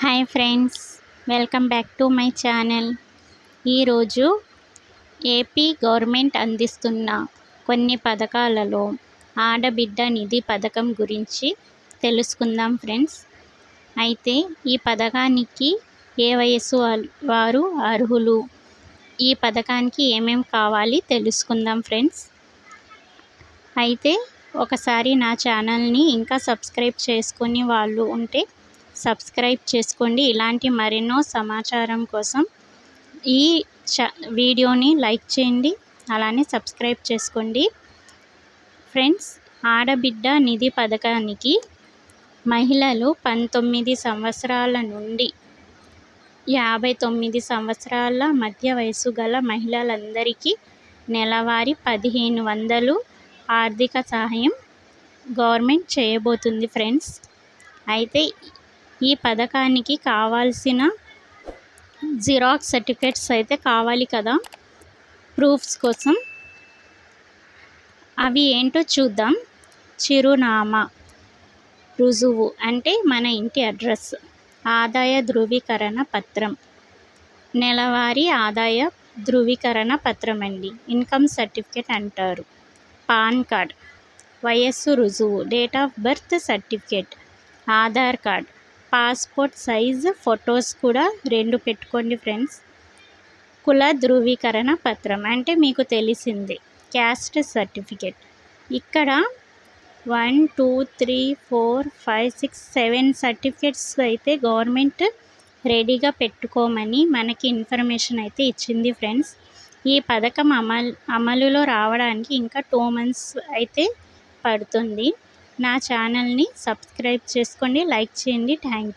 Hi friends welcome back to my channel. ఈరోజు AP government అందిస్తున్న కొన్ని పథకాలలో ఆడబిడ్డ నిధి పథకం గురించి తెలుసుకుందాం ఫ్రెండ్స్. అయితే ఈ పథకానికి ఏ వయస్సు వారు అర్హులు? ఈ పథకానికి ఏమేం కావాలి తెలుసుకుందాం ఫ్రెండ్స్. అయితే ఒకసారి నా ఛానల్ని ఇంకా సబ్స్క్రైబ్ చేసుకుని వాళ్ళు ఉంటే సబ్స్క్రైబ్ చేసుకోండి. ఇలాంటి మరెన్నో సమాచారం కోసం ఈ చ వీడియోని లైక్ చేయండి. అలానే సబ్స్క్రైబ్ చేసుకోండి. ఫ్రెండ్స్ ఆడబిడ్డ నిధి పథకానికి మహిళలు పంతొమ్మిది సంవత్సరాల నుండి యాభై తొమ్మిది సంవత్సరాల మధ్య వయసు గల మహిళలందరికీ నెలవారీ పదిహేను వందలు ఆర్థిక సహాయం గవర్నమెంట్ చేయబోతుంది ఫ్రెండ్స్. అయితే ఈ పథకానికి కావాల్సిన జిరాక్స్ సర్టిఫికేట్స్ అయితే కావాలి కదా. ప్రూఫ్స్ కోసం. అవి ఏంటో చూద్దాం. చిరునామా రుజువు అంటే మన ఇంటి అడ్రస్ ఆదాయ ధృవీకరణ పత్రం. నెలవారీ ఆదాయ ధృవీకరణ పత్రం అండి. ఇన్కమ్ సర్టిఫికేట్ అంటారు. పాన్ కార్డ్ వయస్సు రుజువు date of birth certificate Aadhaar card passport size photos కూడా రెండు పెట్టుకోండి ఫ్రెండ్స్. కుల ధృవీకరణ పత్రం అంటే మీకు తెలిసింది. Caste certificate. ఇక్కడ one two three four five six seven certificates అయితే గవర్నమెంట్ రెడీగా పెట్టుకోమని మనకి ఇన్ఫర్మేషన్ అయితే ఇచ్చింది ఫ్రెండ్స్. ఈ పథకం అమలు అమలులో రావడానికి ఇంకా టూ మంత్స్ అయితే పడుతుంది. నా ఛానల్ని సబ్స్క్రైబ్ చేసుకోండి లైక్ చేయండి. Thank you